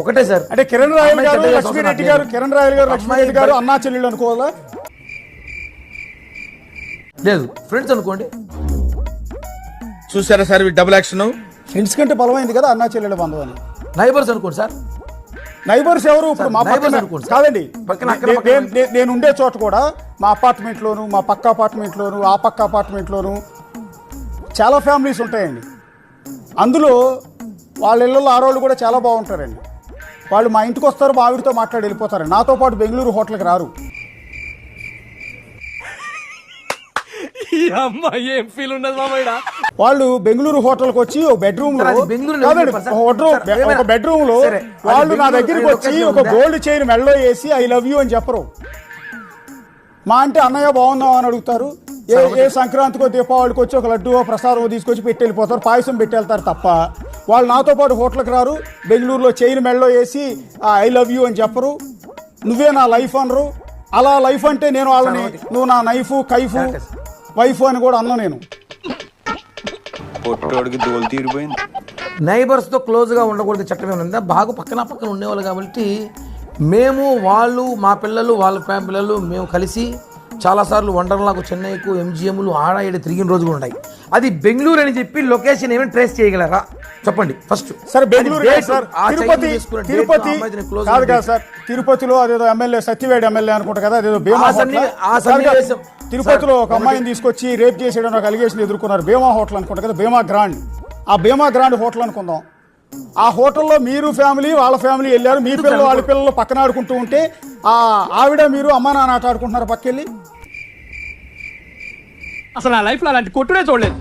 ఒకటే సార్. అంటే కిరణ్ రాయల్ గారు లక్ష్మీరెడ్డి గారు. కిరణ్ రాయల్ గారు లక్ష్మీరెడ్డి గారు అన్నా చెల్లెళ్ళు అనుకోవాలా? లేదు ఫ్రెండ్స్ అనుకోండి. చూసారా సార్ డబుల్ యాక్షన్ ఫ్రెండ్స్ కంటే బలమైంది కదా అన్నా చెల్లెళ్ళ బంధం అని. నైబర్స్ అనుకోండి సార్. నైబర్స్ ఎవరు? ఇప్పుడు మా పక్కన. కాదండి. నేను ఉండే చోట కూడా మా అపార్ట్మెంట్ లోను మా పక్క అపార్ట్మెంట్ లోను ఆ పక్క అపార్ట్మెంట్ లోను చాలా ఫ్యామిలీస్ ఉంటాయండి. అందులో వాళ్ళ ఇళ్ళలో ఆరోళ్ళు కూడా చాలా బాగుంటారండి. వాళ్ళు మా ఇంటికి వస్తారు మా ఆవిడతో మాట్లాడి వెళ్ళిపోతారు. నాతో పాటు బెంగళూరు హోటల్కి రారు. ఈ అమ్మాయి ఏం ఫీల్ ఉన్నది మామయ్య వాళ్ళు బెంగళూరు హోటల్కి వచ్చి ఒక బెడ్రూమ్లో బెడ్రూమ్ ఒక బెడ్రూమ్లో వాళ్ళు నా దగ్గరికి వచ్చి ఒక? గోల్డ్ చైన్ మెడలో వేసి ఐ లవ్ యూ అని చెప్పరు. మా అంటే అన్నయ్య బాగున్నావు అని అడుగుతారు. ఏ ఏ సంక్రాంతికో దీపావళికి వచ్చి ఒక లడ్డు ప్రసాదం తీసుకొచ్చి పెట్టి వెళ్ళిపోతారు. పాయసం పెట్టి వెళ్తారు తప్ప వాళ్ళు నాతో పాటు హోటల్కి రారు. బెంగళూరులో చైన్ మెడలో వేసి ఐ లవ్ యూ అని చెప్పరు. నువ్వే నా లైఫ్ అనరు. అలా లైఫ్ అంటే నేను వాళ్ళని నువ్వు నా నైఫ్ కైఫ్ వైఫ్ అని కూడా అన్నా నేను. పొట్టోడికి దోలు తీరిపోయింది. నైబర్స్తో క్లోజ్గా ఉండకూడదు చట్టం ఏమైనా బాగా పక్కన పక్కన ఉండేవాళ్ళు కాబట్టి మేము వాళ్ళు మా పిల్లలు వాళ్ళ పిల్లలు మేము కలిసి చాలాసార్లు వండర్లాకు చెన్నైకు ఎంజిఎంలు ఆడ ఈడ తిరిగిన రోజులు ఉన్నాయి. అది బెంగళూరు అని చెప్పి లొకేషన్ ఏమైనా ట్రేస్ చేయగలరా? చెప్పండి ఫస్ట్ సరే బెంగళూరు సార్. తిరుపతి తిరుపతి కాదు కాదు. సార్. తిరుపతిలో అదేదో ఎమ్మెల్యే సత్యవేడి ఎమ్మెల్యే అనుకుంటా కదా అదేదో భీమా. తిరుపతిలో ఒక అమ్మాయిని తీసుకొచ్చి రేప్ చేసేయడం ఒక అలిగేషన్ ఎదుర్కొన్నారు. భీమా హోటల్ అనుకుంటా కదా భీమా గ్రాండ్. ఆ భీమా గ్రాండ్ హోటల్ అనుకుందాం. ఆ హోటల్లో మీరు ఫ్యామిలీ వాళ్ళ ఫ్యామిలీ వెళ్ళారు. మీ పిల్లలు వాళ్ళ పిల్లలు పక్కన ఆడుకుంటూ ఉంటే ఆ ఆవిడ మీరు అమ్మా నాన్న ఆట ఆడుకుంటున్నారు పక్కెళ్ళి? అసలు నా లైఫ్లో అలాంటి కొట్టుడే చూడలేదు.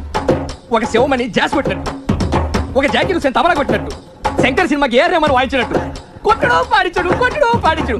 ఒక శివమని జాస్ కొట్టినట్టు ఒక జాకీ హుసేన్ తబలా కొట్టినట్టు. శంకర్ సినిమాకి ఏ రేమని వాయించినట్టు. కొట్టడు పాడించడు కొట్టడు పాడించడు.